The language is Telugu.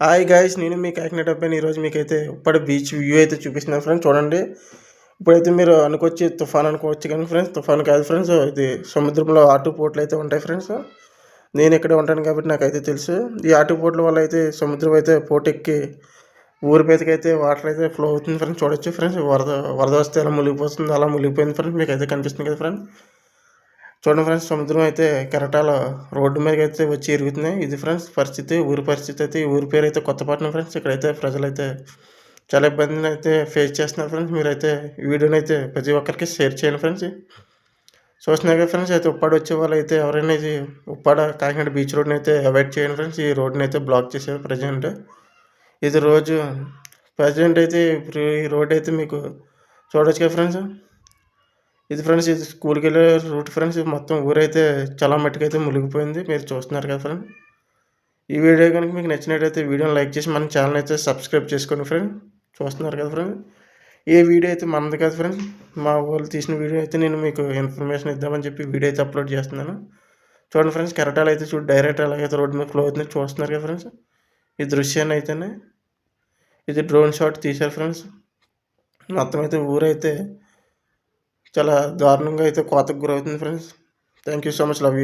హాయ్ గాయస్ నేను మీ కాకినాడ అబ్బాయిని ఈరోజు మీకైతే ఇప్పటి బీచ్ వ్యూ అయితే చూపిస్తున్నాను ఫ్రెండ్స్ చూడండి. ఇప్పుడైతే మీరు అనుకోవచ్చు తుఫాన్ అనుకోవచ్చు కానీ ఫ్రెండ్స్ తుఫాన్ కాదు ఫ్రెండ్స్ ఇది సముద్రంలో ఆటు పోట్లు అయితే ఉంటాయి ఫ్రెండ్స్ నేను ఇక్కడే ఉంటాను కాబట్టి నాకైతే తెలుసు. ఈ ఆటు పోట్ల వల్ల అయితే సముద్రం అయితే పోటెక్కి ఊరి మీదకి అయితే వాటర్ అయితే ఫ్లో అవుతుంది ఫ్రెండ్స్ చూడొచ్చు ఫ్రెండ్స్ వరద వరద వస్తే ఎలా మునిగిపోతుంది అలా మునిగిపోయింది ఫ్రెండ్స్ మీకు అయితే కనిపిస్తుంది కదా ఫ్రెండ్స్ చూడండి ఫ్రెండ్స్ సముద్రం అయితే కెరటాల రోడ్డు మీదకి అయితే వచ్చి ఇరుగుతున్నాయి. ఇది ఫ్రెండ్స్ పరిస్థితి ఊరి పరిస్థితి అయితే ఊరి పేరు అయితే కొత్తపట్నం ఫ్రెండ్స్. ఇక్కడైతే ప్రజలైతే చాలా ఇబ్బందిని అయితే ఫేస్ చేస్తున్నారు ఫ్రెండ్స్. మీరైతే ఈ వీడియోని అయితే ప్రతి ఒక్కరికి షేర్ చేయండి ఫ్రెండ్స్. చూస్తున్నారు కదా ఫ్రెండ్స్ అయితే ఉప్పాడు వచ్చే వాళ్ళు అయితే ఎవరైనా ఇది ఉప్పాడ కాకినాడ బీచ్ రోడ్ని అయితే అవాయిడ్ చేయండి ఫ్రెండ్స్. ఈ రోడ్ని అయితే బ్లాక్ చేశారు ప్రజెంట్ ఇది రోజు ప్రజెంట్ అయితే ఇప్పుడు ఈ రోడ్ అయితే మీకు చూడొచ్చు కదా ఫ్రెండ్స్. ఇది ఫ్రెండ్స్ ఇది స్కూల్కి వెళ్ళే రూట్ ఫ్రెండ్స్ మొత్తం ఊరైతే చాలా మట్టుకైతే మునిగిపోయింది. మీరు చూస్తున్నారు కదా ఫ్రెండ్ ఈ వీడియో కనుక మీకు నచ్చినట్టయితే వీడియోని లైక్ చేసి మన ఛానల్ అయితే సబ్స్క్రైబ్ చేసుకోండి ఫ్రెండ్ చూస్తున్నారు కదా ఫ్రెండ్ ఏ వీడియో అయితే మనది కదా ఫ్రెండ్స్ మా వాళ్ళు తీసిన వీడియో అయితే నేను మీకు ఇన్ఫర్మేషన్ ఇద్దామని చెప్పి వీడియో అయితే అప్లోడ్ చేస్తున్నాను. చూడండి ఫ్రెండ్స్ కెరటాలు అయితే చూడు డైరెక్ట్ ఎలాగైతే రోడ్డు మీద ఫ్లో అవుతుంది చూస్తున్నారు కదా ఫ్రెండ్స్ ఈ దృశ్యాన్ని అయితేనే ఇది డ్రోన్ షాట్ తీశారు ఫ్రెండ్స్ మొత్తం అయితే ఊరైతే చాలా దారుణంగా అయితే కోతకు గురవుతుంది friends. Thank you so much love you